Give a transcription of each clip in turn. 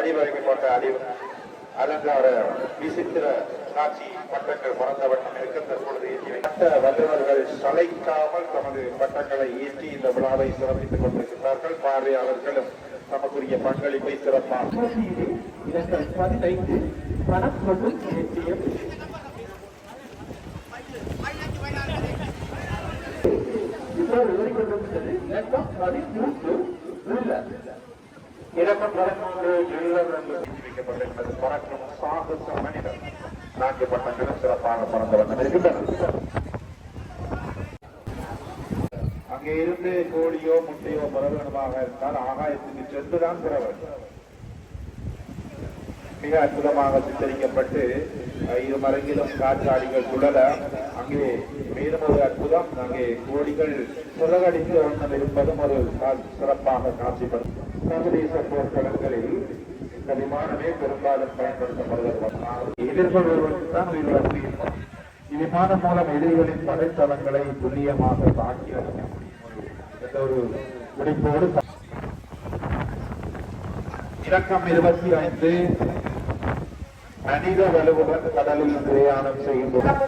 வடிவமைக்கப்பட்ட அறிவு அலங்கார விசித்திர காட்சி பட்டங்கள் பறந்த இருக்கின்ற இருக்க தற்பொழுது வல்லுநர்கள் சளைக்காமல் தமது பட்டங்களை ஏற்றி இந்த விழாவை சிறப்பித்துக் கொண்டிருக்கிறார்கள் பார்வையாளர்களும் தமக்குரிய பங்களிப்பை சிறப்பாக இலக்கம் பதினைந்து பணம் இப்போது வெளிக்கொண்டிருக்கிறது இலக்கம் பதிமூன்று உள்ள வைக்கப்பட்டிருக்கிறது பறக்கும் சாகச மனிதர் நான்கு பட்டங்களும் சிறப்பாக பறந்த அங்கே இருந்து கோழியோ முட்டையோ பெற இருந்தால் ஆகாயத்துக்கு சென்றுதான் பிறவர். மிக அற்புதமாக சித்தரிக்கப்பட்டு இரு மரங்கிலும் காற்றாடிகள் சுழல அங்கே மேலும் ஒரு அற்புதம் அங்கே கோடிகள் சுழகடித்து வண்ணம் இருப்பதும் ஒரு சிறப்பாக காட்சிப்படும் சர்வதேச போர்க்களங்களில் இந்த விமானமே பெரும்பாலும் பயன்படுத்தப்படுகிறது. எதிர்கொள்வதற்கு தான் உயிரிழப்பு இருக்கும். இவ்விமானம் மூலம் எதிரிகளின் படைத்தளங்களை துல்லியமாக தாக்கி அளிக்க முடியும். ஒரு- ஒரு முடிப்போடு இலக்கம் இருபத்தி ஐந்து மனித வலுவுடன் கடலில் பிரயாணம் செய்கின்றனர்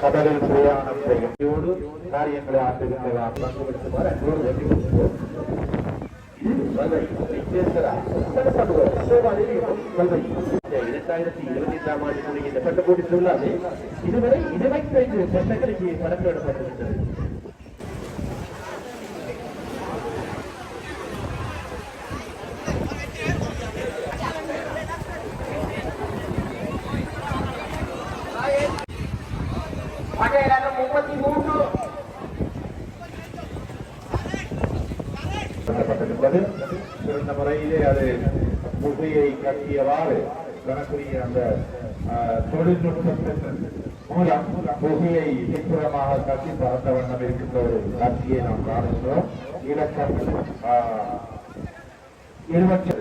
கடலில் பிரயாணம் செய்கின்றோடு காரியங்களை கொள்கிறோம். இரண்டாயிரத்தி இருபத்தி எட்டாம் ஆண்டு இந்த பட்ட போட்டி இதுவரை இருபத்தி ஐந்து பட்டங்களுக்கு படத்திடப்பட்டிருக்கிறது நடத்தப்பட்டிருந்தது சிறந்த முறையிலே அது புகையை கட்டியவாறு தனக்குரிய அந்த தொழில்நுட்பத்தின் மூலம் புகையை பின்புறமாக கட்டி பறந்த வண்ணம் இருக்கின்ற ஒரு காட்சியை நாம் காணுகிறோம். இலக்கம் இருபத்தி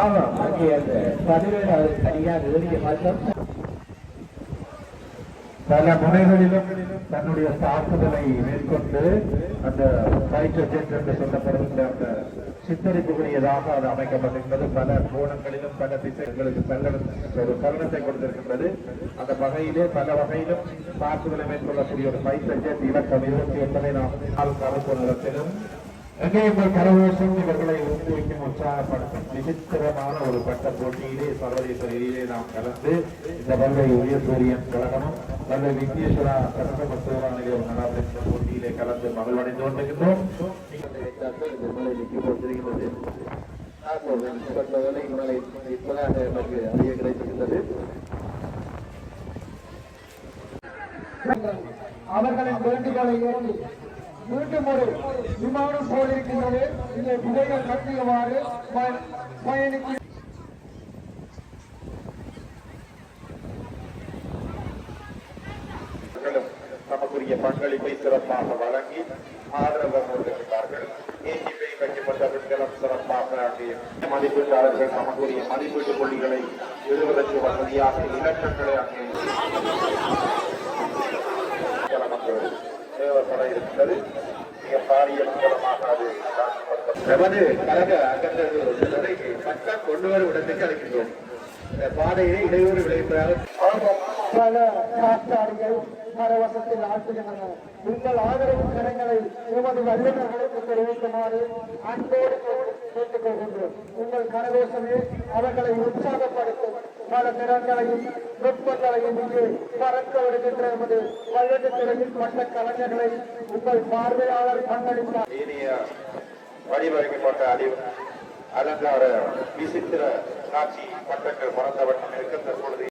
ஆமா அங்கே அந்த பதினேழாவது தனியாக எழுதிய மாற்றம். பல முனைகளிலும் தன்னுடைய தாக்குதலை மேற்கொண்டு அந்த ஃபைட்டர் ஜெட் என்று சொல்லப்படுகின்ற அந்த சித்தரிப்புக்குரியதாக அது அமைக்கப்பட்டிருக்கிறது. பல கோணங்களிலும் பல திசைகளுக்கு செல்ல ஒரு தருணத்தை கொடுத்திருக்கின்றது. அந்த வகையிலே பல வகையிலும் தாக்குதலை மேற்கொள்ளக்கூடிய ஒரு ஃபைட்டர் ஜெட் இலக்கம் இருபத்தி ஒன்பதை நாம் நாலு கருப்பு நிறத்திலும் எங்கே உங்கள் கரகோஷம் இவர்களை ஊக்குவிக்கும் உற்சாகப்படுத்தும் விசித்திரமான ஒரு பட்ட போட்டியிலே சர்வதேச ரீதியிலே நாம் கலந்து இந்த வல்லை உயர் சூரியன் கழகமும் வல்லை விக்னேஸ்வரா கரக மருத்துவ நிலையம் நடாத்திருக்கிற போட்டியிலே கலந்து மகிழ்வடைந்து கொண்டிருக்கின்றோம். இப்பதாக நமக்கு அறிய கிடைத்திருக்கிறது அவர்களின் வேண்டுகோளை ஏற்று மீண்டும் ஒரு விமானம் போலிருக்கின்றது இந்த புகைகள் கட்டியவாறு ப- தமக்குரிய பங்களிப்பை சிறப்பாக வழங்கி ஆதரவு கொண்டிருக்கிறார்கள் ஏஜிபை வைக்கப்பட்ட பெண்களும் சிறப்பாக அங்கே மதிப்பீட்டாளர்கள் தமக்குரிய மதிப்பீட்டு புள்ளிகளை எழுதுவதற்கு வசதியாக இலக்கங்களை அங்கே மக்கள் தேவைப்பட இருக்கிறது மிக பாரிய மங்களமாக அது காட்சிப்படுத்தப்பட்டது. நமது கழக அங்கத்தினர்களை பட்டம் கொண்டு வரும் இடத்துக்கு அழைக்கின்றோம். இந்த பாதையிலே இடையூறு விளைவிப்பதாக பல காற்றாடிகள் பரவசத்தில் ஆட்டுகின்றன உங்கள் ஆதரவு கரங்களை எமது வல்லுநர்களுக்கு தெரிவிக்குமாறு அன்போடு கேட்டுக் கொள்கின்றோம். உங்கள் கரகோஷமே அவர்களை உற்சாகப்படுத்தும். பல திறன்களையும் நுட்பங்களையும் இங்கு பறக்க விடுகின்ற எமது வல்லட்டுத்துறையில் மற்ற கலைஞர்களை உங்கள் பார்வையாளர் கண்டளித்தார் இனிய அறிவு அலங்கார விசித்திர காட்சி பட்டங்கள் பறந்த இருக்கின்ற பொழுது